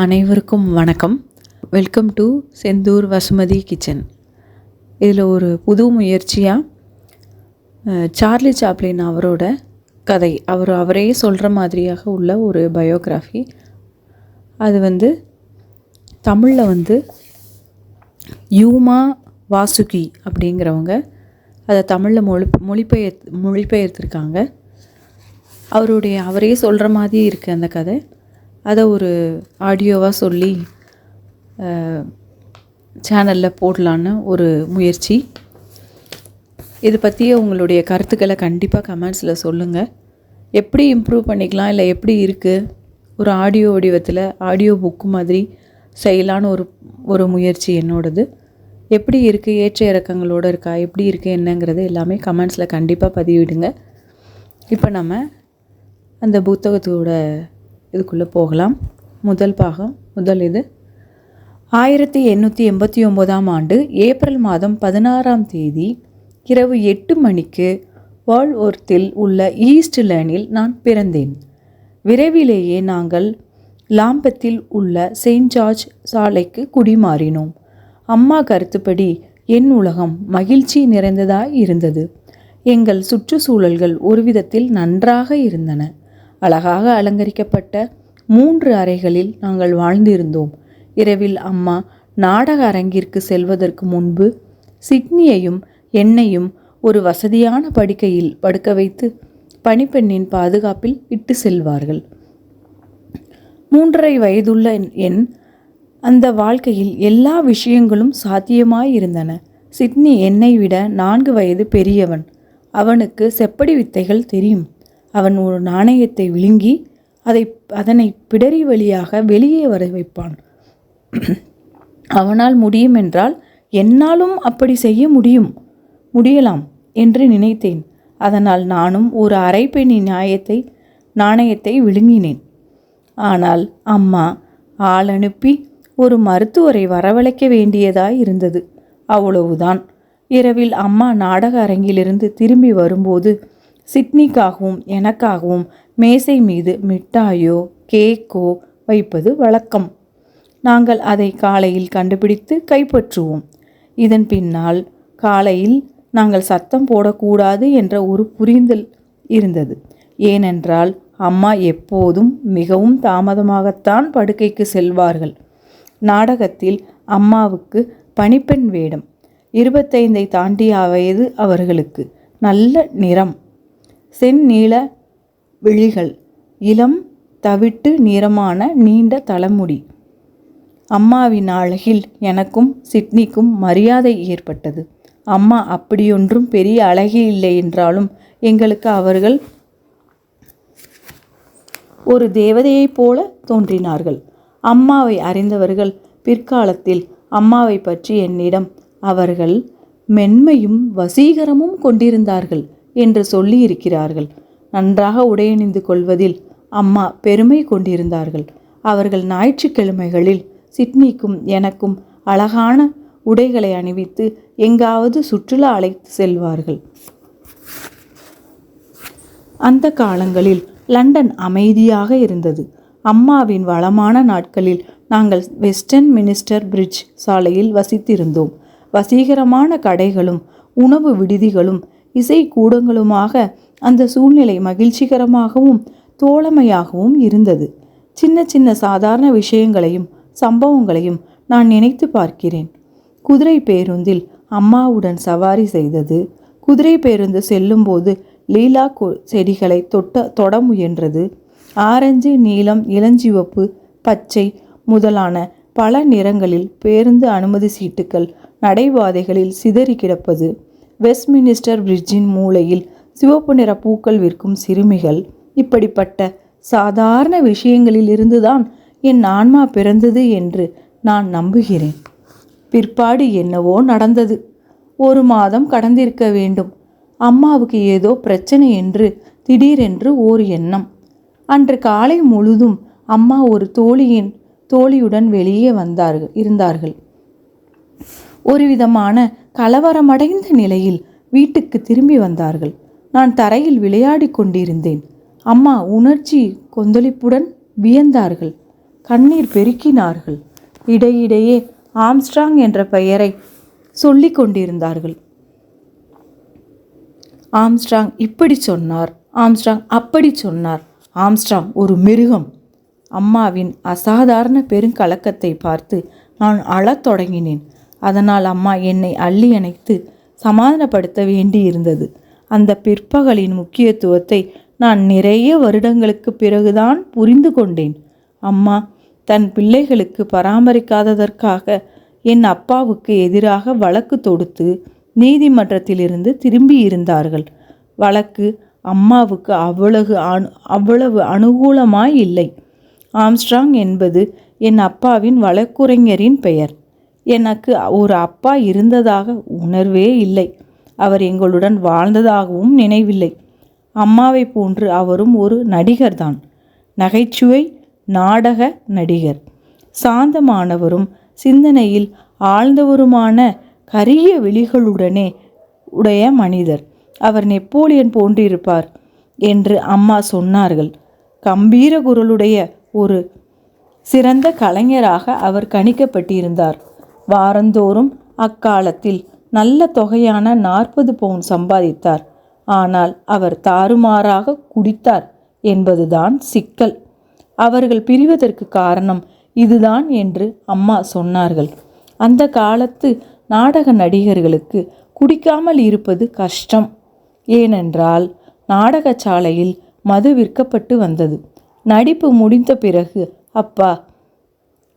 அனைவருக்கும் வணக்கம். Welcome to Senthur Vasumathi kitchen இதில் ஒரு புது முயற்சியாக சார்லி சாப்ளின் அவரோட கதை. அவர் அவரே சொல்கிற மாதிரியாக உள்ள ஒரு பயோகிராஃபி அது வந்து தமிழில் வந்து யூமா வாசுகி அப்படிங்கிறவங்க அதை தமிழில் மொழி மொழிபெயர் மொழிபெயர்த்திருக்காங்க. அவருடைய அவரே சொல்கிற மாதிரி இருக்குது அந்த கதை. அதை ஒரு ஆடியோவாக சொல்லி சேனலில் போடலான்னு ஒரு முயற்சி. இது பற்றிய உங்களுடைய கருத்துக்களை கண்டிப்பாக கமெண்ட்ஸில் சொல்லுங்கள் எப்படி இம்ப்ரூவ் பண்ணிக்கலாம்? இல்லை எப்படி இருக்குது ஒரு ஆடியோ வடிவத்தில் ஆடியோ புக்கு மாதிரி செய்யலான்னு ஒரு ஒரு முயற்சி என்னோடது. எப்படி இருக்குது ஏற்ற இறக்கங்களோடு இருக்கா? எப்படி இருக்குது என்னங்கிறது எல்லாமே கமெண்ட்ஸில் கண்டிப்பாக பதிவிடுங்க. இப்போ நம்ம அந்த புத்தகத்தோட இதுக்குள்ளே போகலாம். முதல் பாகம் முதல் இது. ஆயிரத்தி எண்ணூற்றி எண்பத்தி ஒம்போதாம் ஆண்டு ஏப்ரல் மாதம் பதினாறாம் தேதி இரவு எட்டு மணிக்கு வால்வொர்த்தில் உள்ள ஈஸ்ட் லேனில் நான் பிறந்தேன். விரைவிலேயே நாங்கள் லாம்பத்தில் உள்ள செயின்ட் ஜார்ஜ் சாலைக்கு குடிமாறினோம். அம்மா கருத்துப்படி என் உலகம் மகிழ்ச்சி நிறைந்ததாய் இருந்தது. எங்கள் சுற்றுச்சூழல்கள் ஒரு விதத்தில் நன்றாக இருந்தன. அழகாக அலங்கரிக்கப்பட்ட மூன்று அறைகளில் நாங்கள் வாழ்ந்திருந்தோம். இரவில் அம்மா நாடக அரங்கிற்கு செல்வதற்கு முன்பு சிட்னியையும் என்னையும் ஒரு வசதியான படுக்கையில் படுக்க வைத்து பணிப்பெண்ணின் பாதுகாப்பில் இட்டு செல்வார்கள். மூன்றரை வயதுள்ள என் அந்த வாழ்க்கையில் எல்லா விஷயங்களும் சாத்தியமாயிருந்தன. சிட்னி என்னை விட நான்கு வயது பெரியவன். அவனுக்கு செப்படி வித்தைகள் தெரியும். அவன் ஒரு நாணயத்தை விழுங்கி அதை அதனை பிடரி வழியாக வெளியே வர வைப்பான். அவனால் முடியும் என்றால் என்னாலும் அப்படி செய்ய முடியும். முடியலாம் என்று நினைத்தேன். அதனால் நானும் ஒரு அரைப்பெண்ணி நியாயத்தை நாணயத்தை விழுங்கினேன். ஆனால் அம்மா ஆள் அனுப்பி ஒரு மருத்துவரை வரவழைக்க வேண்டியதாய் இருந்தது. அவ்வளவுதான். இரவில் அம்மா நாடக அரங்கிலிருந்து திரும்பி வரும்போது சிட்னிக்காகவும் எனக்காகவும் மேசை மீது மிட்டாயோ கேக்கோ வைப்பது வழக்கம். நாங்கள் அதை காலையில் கண்டுபிடித்து கைப்பற்றுவோம். இதன் பின்னால் காலையில் நாங்கள் சத்தம் போடக்கூடாது என்ற ஒரு புரிந்தல் இருந்தது. ஏனென்றால் அம்மா எப்போதும் மிகவும் தாமதமாகத்தான் படுக்கைக்கு செல்வார்கள். நாடகத்தில் அம்மாவுக்கு பணிப்பெண் வேடம். இருபத்தைந்தை தாண்டிய வயது அவர்களுக்கு. நல்ல நிறம். செந்நீள விழிகள். இளம் தவிட்டு நிறமான நீண்ட தலைமுடி. அம்மாவின் அழகில் எனக்கும் சிட்னிக்கும் மரியாதை ஏற்பட்டது. அம்மா அப்படியொன்றும் பெரிய அழகி இல்லை என்றாலும் எங்களுக்கு அவர்கள் ஒரு தேவதையைப் போல தோன்றினார்கள். அம்மாவை அறிந்தவர்கள் பிற்காலத்தில் அம்மாவை பற்றி என்னிடம் அவர்கள் மென்மையும் வசீகரமும் கொண்டிருந்தார்கள். என்று சொல்லியிருக்கிறார்கள். நன்றாக உடையணிந்து கொள்வதில் அம்மா பெருமை கொண்டிருந்தார்கள். அவர்கள் ஞாயிற்றுக்கிழமைகளில் சிட்னிக்கும் எனக்கும் அழகான உடைகளை அணிவித்து எங்காவது சுற்றுலா அழைத்து செல்வார்கள். அந்த காலங்களில் லண்டன் அமைதியாக இருந்தது. அம்மாவின் வளமான நாட்களில் நாங்கள் வெஸ்டர்ன் மினிஸ்டர் பிரிட்ஜ் சாலையில் வசித்திருந்தோம். வசீகரமான கடைகளும் உணவு விடுதிகளும் இசை கூடங்களுமாக அந்த சூழ்நிலை மகிழ்ச்சிகரமாகவும் தோழமையாகவும் இருந்தது. சின்ன சின்ன சாதாரண விஷயங்களையும் சம்பவங்களையும் நான் நினைத்து பார்க்கிறேன். குதிரை பேருந்தில் அம்மாவுடன் சவாரி செய்தது. குதிரை பேருந்து செல்லும்போது லீலா செடிகளை தொட்ட தொட முயன்றது. ஆரஞ்சு நீலம் இளஞ்சிவப்பு பச்சை முதலான பல நிறங்களில் பேருந்து அனுமதி சீட்டுகள் நடைபாதைகளில் சிதறி கிடப்பது. வெஸ்ட்மினிஸ்டர் பிரிட்ஜின் மூலையில் சிவப்பு நிற பூக்கள் விற்கும் சிறுமிகள். இப்படிப்பட்ட சாதாரண விஷயங்களில் இருந்துதான் என் ஆன்மா பிறந்தது என்று நான் நம்புகிறேன். பிற்பாடு என்னவோ நடந்தது. ஒரு மாதம் கடந்திருக்க வேண்டும். அம்மாவுக்கு ஏதோ பிரச்சனை என்று திடீரென்று ஓர் எண்ணம். அன்று காலை முழுதும் அம்மா ஒரு தோழியின் தோழியுடன் வெளியே வந்தார்கள் இருந்தார்கள். ஒரு விதமான கலவரமடைந்த நிலையில் வீட்டுக்கு திரும்பி வந்தார்கள். நான் தரையில் விளையாடி கொண்டிருந்தேன். அம்மா உணர்ச்சி கொந்தளிப்புடன் வியந்தார்கள். கண்ணீர் பெருக்கினார்கள். இடையிடையே ஆம்ஸ்ட்ராங் என்ற பெயரை சொல்லி கொண்டிருந்தார்கள். ஆம்ஸ்ட்ராங் இப்படி சொன்னார். ஆம்ஸ்ட்ராங் அப்படி சொன்னார். ஆம்ஸ்ட்ராங் ஒரு மிருகம். அம்மாவின் அசாதாரண பெருங்கலக்கத்தை பார்த்து நான் அழத் தொடங்கினேன். அதனால் அம்மா என்னை அள்ளி அணைத்து சமாதானப்படுத்த வேண்டியிருந்தது. அந்த பிற்பகலின் முக்கியத்துவத்தை நான் நிறைய வருடங்களுக்கு பிறகுதான் புரிந்து கொண்டேன். அம்மா தன் பிள்ளைகளுக்கு பராமரிக்காததற்காக என் அப்பாவுக்கு எதிராக வழக்கு தொடுத்து நீதிமன்றத்திலிருந்து திரும்பியிருந்தார்கள். வழக்கு அம்மாவுக்கு அவ்வளவு அனு அவ்வளவு அனுகூலமாய் இல்லை. ஆம்ஸ்ட்ராங் என்பது என் அப்பாவின் வழக்குரைஞரின் பெயர். எனக்கு ஒரு அப்பா இருந்ததாக உணர்வே இல்லை. அவர் எங்களுடன் வாழ்ந்ததாகவும் நினைவில்லை. அம்மாவை போன்று அவரும் ஒரு நடிகர்தான். நகைச்சுவை நாடக நடிகர். சாந்தமானவரும் சிந்தனையில் ஆழ்ந்தவருமான கரிய விழிகளுடனே உடைய மனிதர். அவர் நெப்போலியன் போன்றிருப்பார் என்று அம்மா சொன்னார்கள். கம்பீர குரலுடைய ஒரு சிறந்த கலைஞராக அவர் கணிக்கப்பட்டிருந்தார். வாரந்தோறும் அக்காலத்தில் நல்ல தொகையான நாற்பது பவுன் சம்பாதித்தார். ஆனால் அவர் தாறுமாறாக குடித்தார் என்பதுதான் சிக்கல். அவர்கள் பிரிவதற்கு காரணம் இதுதான் என்று அம்மா சொன்னார்கள். அந்த காலத்து நாடக நடிகர்களுக்கு குடிக்காமல் இருப்பது கஷ்டம். ஏனென்றால் நாடகச்சாலையில் மது விற்கப்பட்டு வந்தது. நடிப்பு முடிந்த பிறகு அப்பா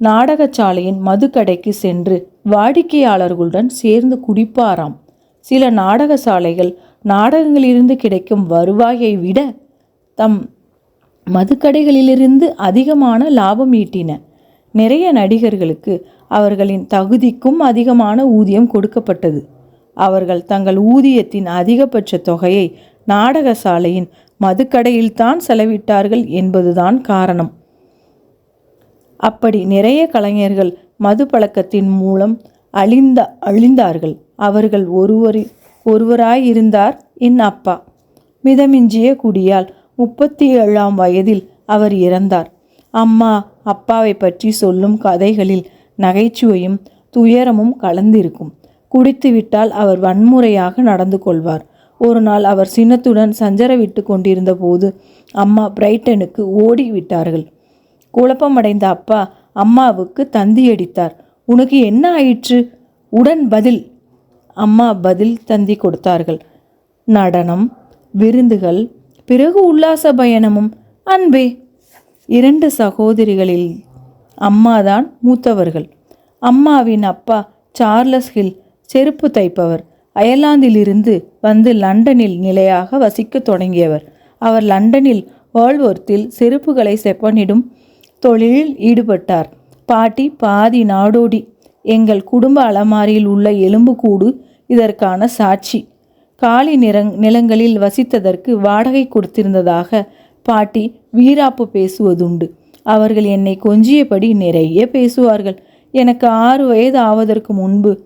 நாடகச்சாலையின் மதுக்கடைக்கு சென்று வாடிக்கையாளர்களுடன் சேர்ந்து குடிப்பாராம். சில நாடகசாலைகள் நாடகங்களிலிருந்து கிடைக்கும் வருவாயை விட தம் மதுக்கடைகளிலிருந்து அதிகமான லாபம் ஈட்டின. நிறைய நடிகர்களுக்கு அவர்களின் தகுதிக்கும் அதிகமான ஊதியம் கொடுக்கப்பட்டது. அவர்கள் தங்கள் ஊதியத்தின் அதிகபட்ச தொகையை நாடகசாலையின் மதுக்கடையில்தான் செலவிட்டார்கள் என்பதுதான் காரணம். அப்படி நிறைய கலைஞர்கள் மது பழக்கத்தின் மூலம் அழிந்த அழிந்தார்கள். அவர்கள் ஒருவரி ஒருவராயிருந்தார் என் அப்பா. மிதமிஞ்சிய குடியால் முப்பத்தி ஏழாம் வயதில் அவர் இறந்தார். அம்மா அப்பாவை பற்றி சொல்லும் கதைகளில் நகைச்சுவையும் துயரமும் கலந்திருக்கும். குடித்துவிட்டால் அவர் வன்முறையாக நடந்து கொள்வார். ஒரு நாள் அவர் சின்னத்துடன் சஞ்சர விட்டு கொண்டிருந்த போது அம்மா பிரைட்டனுக்கு ஓடி விட்டார்கள். குழப்பமடைந்த அப்பா அம்மாவுக்கு தந்தியடித்தார். உனக்கு என்ன ஆயிற்று? உடன் பதில். அம்மா பதில் தந்தி கொடுத்தார்கள். நடனம் விருந்துகள் பிறகு உல்லாச பயணமும் அன்பே. இரண்டு சகோதரிகளில் அம்மாதான் மூத்தவர்கள். அம்மாவின் அப்பா சார்லஸ் ஹில் செருப்பு தைப்பவர். அயர்லாந்திலிருந்து வந்து லண்டனில் நிலையாக வசிக்கத் தொடங்கியவர். அவர் லண்டனில் வேர்ல்வொர்த்தில் செருப்புகளை செப்பனிடும் தொழிலில் ஈடுபட்டார். பாட்டி பாதி நாடோடி. எங்கள் குடும்ப அலமாரியில் உள்ள எலும்புக்கூடு இதற்கான சாட்சி. காலி நிறங் நிலங்களில் வசித்ததற்கு வாடகை கொடுத்திருந்ததாக பாட்டி வீராப்பு பேசுவதுண்டு. அவர்கள் என்னை கொஞ்சியபடி நிறைய பேசுவார்கள். எனக்கு ஆறு வயது ஆவதற்கு முன்பு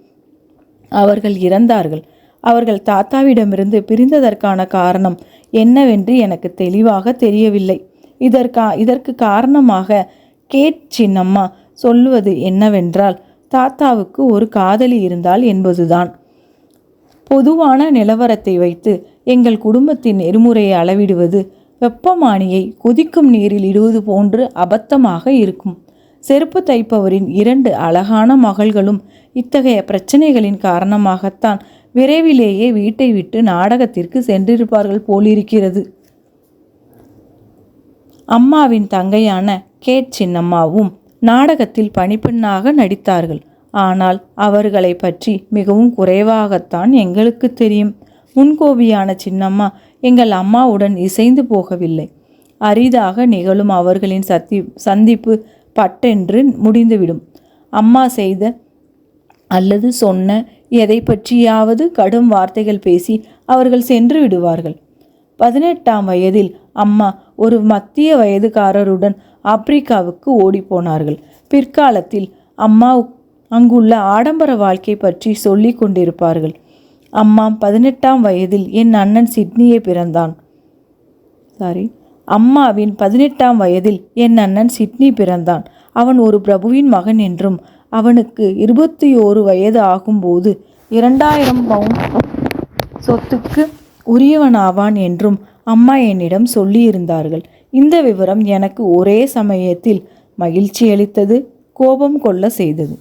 அவர்கள் இறந்தார்கள். அவர்கள் தாத்தாவிடமிருந்து பிரிந்ததற்கான காரணம் என்னவென்று எனக்கு தெளிவாக தெரியவில்லை. இதற்கா இதற்கு காரணமாக கேட் சின்னம்மா சொல்லுவது என்னவென்றால் தாத்தாவுக்கு ஒரு காதலி இருந்தால் என்பதுதான். பொதுவான நிலவரத்தை வைத்து எங்கள் குடும்பத்தின் நெறிமுறையை அளவிடுவது வெப்பமானியை கொதிக்கும் நீரில் இடுவது போன்று அபத்தமாக இருக்கும். செருப்பு தைப்பவரின் இரண்டு அழகான மகள்களும் இத்தகைய பிரச்சனைகளின் காரணமாகத்தான் விரைவிலேயே வீட்டை விட்டு நாடகத்திற்கு சென்றிருப்பார்கள் போலிருக்கிறது. அம்மாவின் தங்கையான கேட் சின்னம்மாவும் நாடகத்தில் பணிப்பெண்ணாக நடித்தார்கள். ஆனால் அவர்களை பற்றி மிகவும் குறைவாகத்தான் எங்களுக்கு தெரியும். முன்கோபியான சின்னம்மா எங்கள் அம்மாவுடன் இசைந்து போகவில்லை. அரிதாக நிகழும் அவர்களின் சத்தி சந்திப்பு பட்டென்று முடிந்துவிடும். அம்மா செய்த அல்லது சொன்ன எதை பற்றியாவது கடும் வார்த்தைகள் பேசி அவர்கள் சென்று விடுவார்கள். பதினெட்டாம் வயதில் அம்மா ஒரு மத்திய வயதுக்காரருடன் ஆப்பிரிக்காவுக்கு ஓடிப்போனார்கள். பிற்காலத்தில் அம்மா அங்குள்ள ஆடம்பர வாழ்க்கை பற்றி சொல்லி கொண்டிருப்பார்கள். அம்மா பதினெட்டாம் வயதில் என் அண்ணன் சிட்னியை பிறந்தான். சாரி அம்மாவின் பதினெட்டாம் வயதில் என் அண்ணன் சிட்னி பிறந்தான். அவன் ஒரு பிரபுவின் மகன் என்றும் அவனுக்கு இருபத்தி ஓரு வயது ஆகும்போது இரண்டாயிரம் பவுண்ட் சொத்துக்கு உரியவனாவான் என்றும் அம்மா என்னிடம் சொல்லியிருந்தார்கள். இந்த விவரம் எனக்கு ஒரே சமயத்தில் மகிழ்ச்சி அளித்தது கோபம் கொள்ள செய்தது.